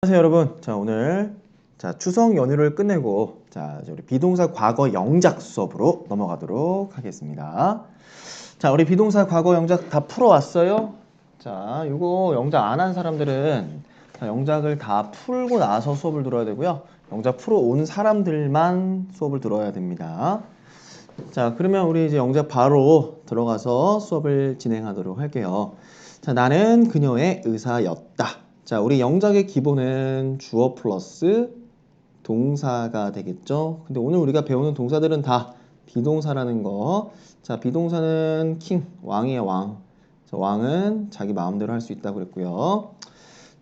안녕하세요 여러분. 자 오늘 자 추석 연휴를 끝내고 자 우리 비동사 과거 영작 수업으로 넘어가도록 하겠습니다. 자 우리 비동사 과거 영작 다 풀어왔어요? 자 이거 영작 안 한 사람들은 자, 영작을 다 풀고 나서 수업을 들어야 되고요. 영작 풀어 온 사람들만 수업을 들어야 됩니다. 자 그러면 우리 이제 영작 바로 들어가서 수업을 진행하도록 할게요. 자 나는 그녀의 의사였다. 자 우리 영작의 기본은 주어 플러스 동사가 되겠죠. 근데 오늘 우리가 배우는 동사들은 다 비동사라는 거. 자 비동사는 킹 왕이에요 왕. 자, 왕은 자기 마음대로 할 수 있다고 그랬고요.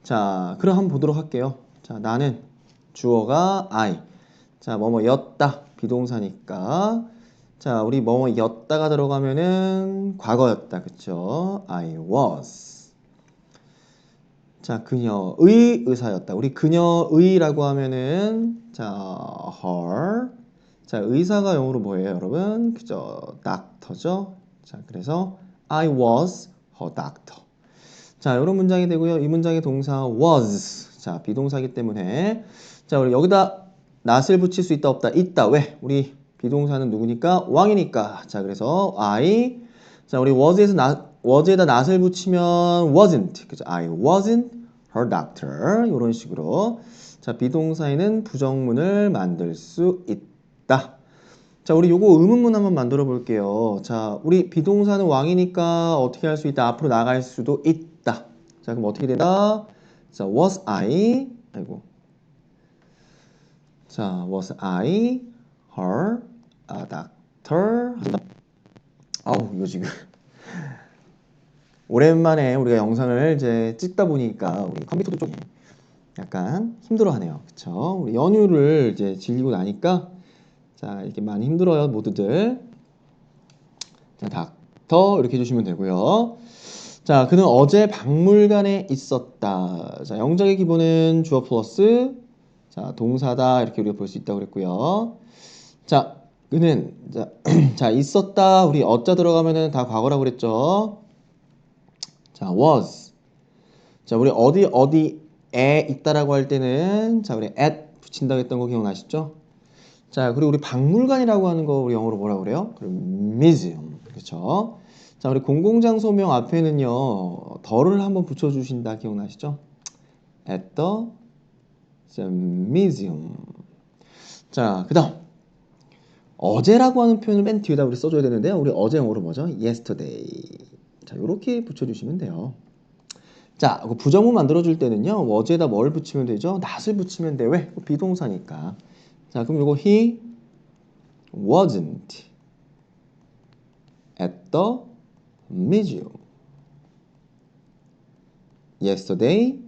자 그럼 한번 보도록 할게요. 자 나는 주어가 I. 자 뭐뭐였다 비동사니까 자, 우리 뭐뭐였다가 들어가면은 과거였다. 그쵸? I was. 자, 그녀의 의사였다. 우리 그녀의라고 하면은 자, her. 자, 의사가 영어로 뭐예요, 여러분? 그죠? doctor죠? 자, 그래서 I was her doctor. 자, 이런 문장이 되고요. 이 문장의 동사 was. 자, 비동사기 때문에 자, 우리 여기다 not을 붙일 수 있다 없다 있다. 왜? 우리 비동사는 누구니까? 왕이니까. 자, 그래서 I 자, 우리 was에서 not, was에다 not을 붙이면 wasn't. 그죠? I wasn't her doctor. 이런 식으로. 자, 비동사에는 부정문을 만들 수 있다. 자, 우리 요거 의문문 한번 만들어 볼게요. 자, 우리 비동사는 왕이니까 어떻게 할 수 있다? 앞으로 나갈 수도 있다. 자, 그럼 어떻게 된다? 자, was I 아이고. 자, was I her a doctor? 아우, 이거 지금 오랜만에 우리가 영상을 이제 찍다 보니까 우리 컴퓨터도 좀 약간 힘들어하네요. 그쵸? 우리 연휴를 이제 즐기고 나니까 자 이렇게 많이 힘들어요 모두들. 자 닥터 이렇게 해주시면 되고요. 자 그는 어제 박물관에 있었다. 자 영작의 기본은 주어 플러스 자 동사다 이렇게 우리가 볼 수 있다고 그랬고요. 자 그는 자, 자 있었다 우리 어자 들어가면은 다 과거라고 그랬죠. 자, was. 자, 우리 어디 어디에 있다라고 할 때는 자, 우리 at 붙인다고 했던 거 기억나시죠? 자, 그리고 우리 박물관이라고 하는 거 우리 영어로 뭐라 그래요? 그럼 museum. 그렇죠? 자, 우리 공공장소명 앞에는요. 더를 한번 붙여 주신다 기억나시죠? at the museum. 자, 그다음 어제라고 하는 표현을 맨 뒤에다 우리 써줘야 되는데요. 우리 어제 영어로 뭐죠? yesterday. 자, 이렇게 붙여주시면 돼요. 자, 그 부정문 만들어줄 때는요, 어제에다 뭘 붙이면 되죠? not을 붙이면 돼. 왜? 비동사니까. 자, 그럼 이거 he wasn't at the museum yesterday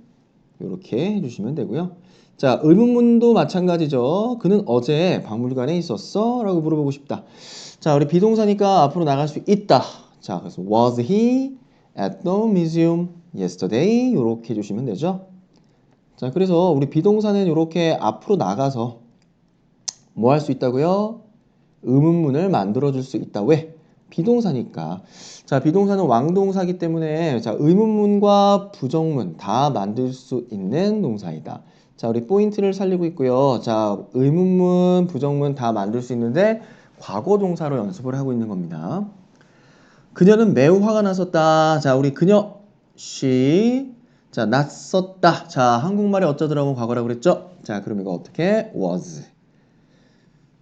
이렇게 해주시면 되고요. 자, 의문문도 마찬가지죠. 그는 어제 박물관에 있었어? 라고 물어보고 싶다. 자, 우리 비동사니까 앞으로 나갈 수 있다. 자, 그래서 was he at the museum yesterday? 이렇게 해주시면 되죠. 자, 그래서 우리 비동사는 이렇게 앞으로 나가서 뭐 할 수 있다고요? 의문문을 만들어 줄 수 있다. 왜? 비동사니까. 자, 비동사는 왕동사기 때문에 자, 의문문과 부정문 다 만들 수 있는 동사이다. 자, 우리 포인트를 살리고 있고요. 자, 의문문, 부정문 다 만들 수 있는데 과거 동사로 연습을 하고 있는 겁니다. 그녀는 매우 화가 났었다. 자, 우리 그녀 she 자, 났었다. 자, 한국말에 어쩌 들어가면 과거라고 그랬죠? 자, 그럼 이거 어떻게? was.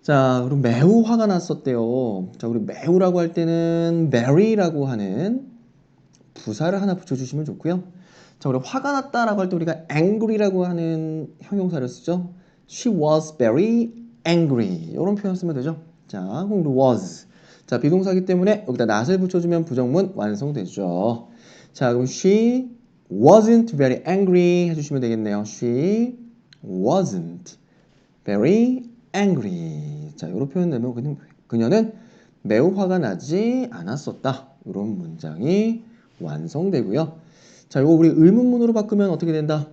자, 그럼 매우 화가 났었대요. 자, 우리 매우라고 할 때는 very라고 하는 부사를 하나 붙여주시면 좋고요. 자, 우리 화가 났다라고 할 때 우리가 angry라고 하는 형용사를 쓰죠. She was very angry. 이런 표현 쓰면 되죠. 자, 그럼 우리 was. 자, 비동사기 때문에 여기다 not을 붙여주면 부정문 완성되죠. 자, 그럼 she wasn't very angry 해주시면 되겠네요. She wasn't very angry. 자, 이런 표현 되면 그냥 그녀는 매우 화가 나지 않았었다. 이런 문장이 완성되고요. 자, 이거 우리 의문문으로 바꾸면 어떻게 된다?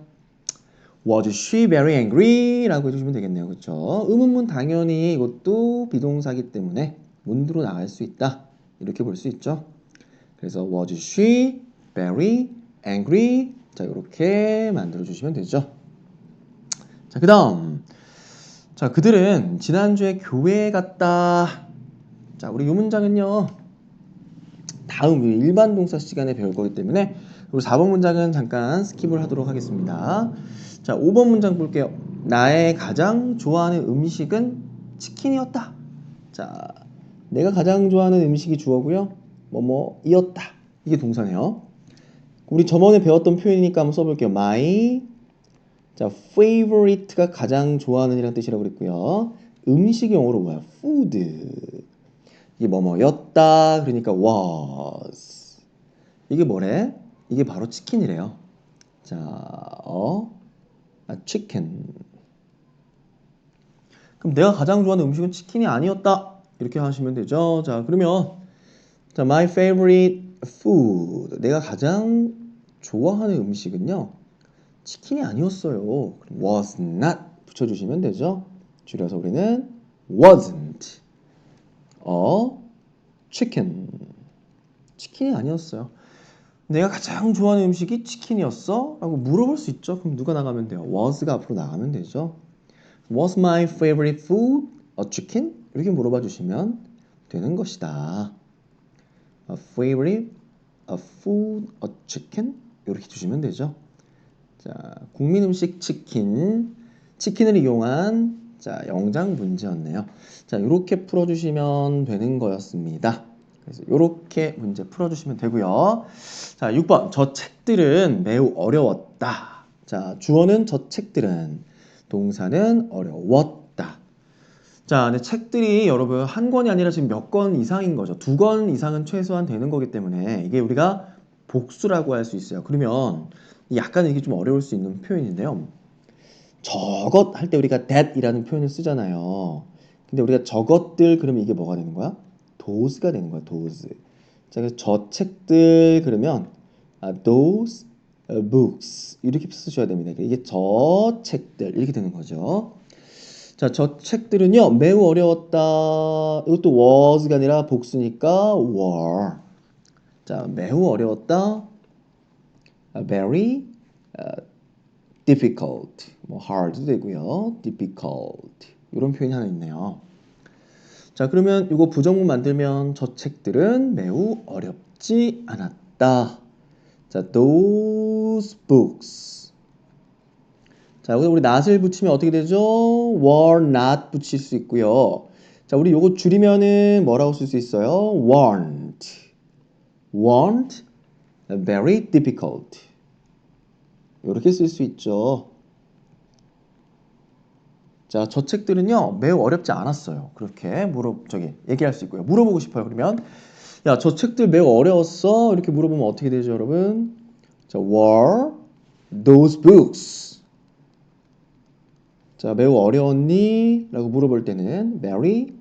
Was she very angry? 라고 해주시면 되겠네요. 그렇죠? 의문문 당연히 이것도 비동사기 때문에 문으로 나갈 수 있다. 이렇게 볼 수 있죠. 그래서 was she very angry? 자, 이렇게 만들어 주시면 되죠. 자, 그 다음. 자, 그들은 지난주에 교회에 갔다. 자, 우리 이 문장은요. 다음 일반 동사 시간에 배울 거기 때문에 그리고 4번 문장은 잠깐 스킵을 하도록 하겠습니다. 자, 5번 문장 볼게요. 나의 가장 좋아하는 음식은 치킨이었다. 자, 내가 가장 좋아하는 음식이 주어고요. 뭐뭐 이었다. 이게 동사네요. 우리 저번에 배웠던 표현이니까 한번 써볼게요. My 자, favorite가 가장 좋아하는 이라는 뜻이라고 그랬고요. 음식이 영어로 뭐야? food. 이게 뭐뭐였다. 그러니까 was. 이게 뭐래? 이게 바로 치킨이래요. 자, 어, 아, chicken. 그럼 내가 가장 좋아하는 음식은 치킨이 아니었다. 이렇게 하시면 되죠. 자, 그러면 자, my favorite food. 내가 가장 좋아하는 음식은요. 치킨이 아니었어요. was not 붙여 주시면 되죠. 줄여서 우리는 wasn't a chicken. 치킨이 아니었어요. 내가 가장 좋아하는 음식이 치킨이었어? 라고 물어볼 수 있죠. 그럼 누가 나가면 돼요? was가 앞으로 나가면 되죠. Was my favorite food a chicken? 이렇게 물어봐 주시면 되는 것이다. A favorite, a food, a chicken? 이렇게 주시면 되죠. 자, 국민 음식 치킨, 치킨을 이용한 자 영장 문제였네요. 자, 이렇게 풀어주시면 되는 거였습니다. 그래서 이렇게 문제 풀어주시면 되고요. 자, 6번 저 책들은 매우 어려웠다. 자, 주어는 저 책들은, 동사는 어려웠다. 자, 근데 책들이 여러분 한 권이 아니라 지금 몇 권 이상인 거죠. 두 권 이상은 최소한 되는 거기 때문에 이게 우리가 복수라고 할 수 있어요. 그러면 약간 이게 좀 어려울 수 있는 표현인데요. 저것 할 때 우리가 that이라는 표현을 쓰잖아요. 근데 우리가 저것들 그러면 이게 뭐가 되는 거야? those가 되는 거야. those. 자, 그래서 저 책들 그러면 아, those books 이렇게 쓰셔야 됩니다. 이게 저 책들 이렇게 되는 거죠. 자, 저 책들은요 매우 어려웠다. 이것도 was가 아니라 복수니까 were. 자, 매우 어려웠다. very uh, difficult, 뭐 hard도 되고요, difficult 이런 표현이 하나 있네요. 자, 그러면 이거 부정문 만들면 저 책들은 매우 어렵지 않았다. 자, those books. 자, 여기서 우리 not을 붙이면 어떻게 되죠? were not 붙일 수 있고요. 자, 우리 요거 줄이면은 뭐라고 쓸 수 있어요? weren't. weren't very difficult. 이렇게 쓸 수 있죠. 자, 저 책들은요 매우 어렵지 않았어요. 그렇게 물어 저기 얘기할 수 있고요. 물어보고 싶어요. 그러면 야, 저 책들 매우 어려웠어. 이렇게 물어보면 어떻게 되죠, 여러분? 자, were those books? 자, 매우 어려웠니? 라고 물어볼 때는 very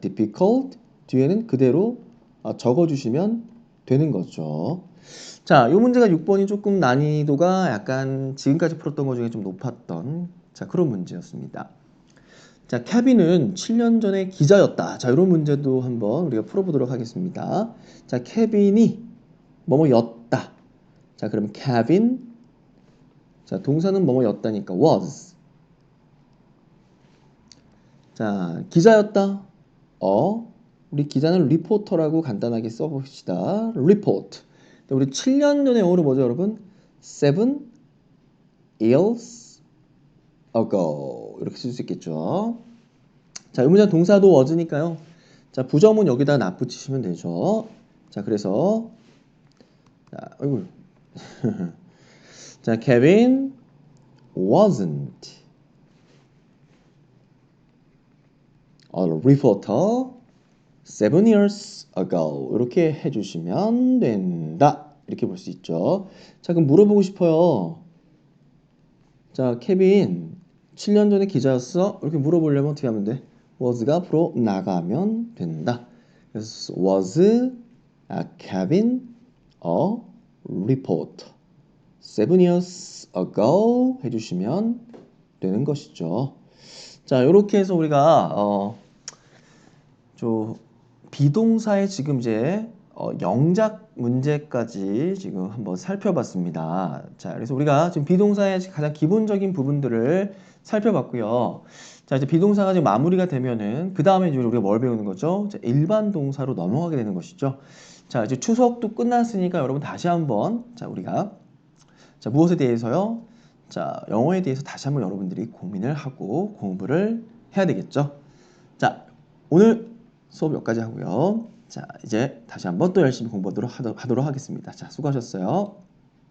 difficult 뒤에는 그대로 아, 적어주시면 되는 거죠. 자, 이 문제가 6번이 조금 난이도가 약간 지금까지 풀었던 것 중에 좀 높았던 자, 그런 문제였습니다. 자, 케빈은 7년 전에 기자였다. 자, 이런 문제도 한번 우리가 풀어보도록 하겠습니다. 자, 케빈이 뭐뭐였다. 자, 그럼 케빈 자, 동사는 뭐뭐였다니까 was. 자, 기자였다. 어, 우리 기자는 리포터라고 간단하게 써봅시다. report. 우리 7년 전에 영어로 뭐죠, 여러분? Seven years ago 이렇게 쓸 수 있겠죠. 자, 의문자 동사도 was니까요. 자, 부정문 여기다 나 붙이시면 되죠. 자, 그래서 자, 어이구. 자, Kevin wasn't a reporter seven years ago. 이렇게 해주시면 된다. 이렇게 볼 수 있죠. 자 그럼 물어보고 싶어요. 자 케빈 7년 전에 기자였어? 이렇게 물어보려면 어떻게 하면 돼? was가 앞으로 나가면 된다. 그래서 was a Kevin a reporter. seven years ago 해주시면 되는 것이죠. 자 이렇게 해서 우리가 어, 저 비동사의 지금 이제 어, 영작 문제까지 지금 한번 살펴봤습니다. 자, 그래서 우리가 지금 비동사의 가장 기본적인 부분들을 살펴봤고요. 자, 이제 비동사가 지금 마무리가 되면은 그 다음에 이제 우리가 뭘 배우는 거죠? 자, 일반 동사로 넘어가게 되는 것이죠. 자, 이제 추석도 끝났으니까 여러분 다시 한번 자, 우리가 자, 무엇에 대해서요? 자, 영어에 대해서 다시 한번 여러분들이 고민을 하고 공부를 해야 되겠죠. 자, 오늘 수업 여기까지 하고요. 자, 이제 다시 한번 또 열심히 공부하도록 하도록 하겠습니다. 자, 수고하셨어요.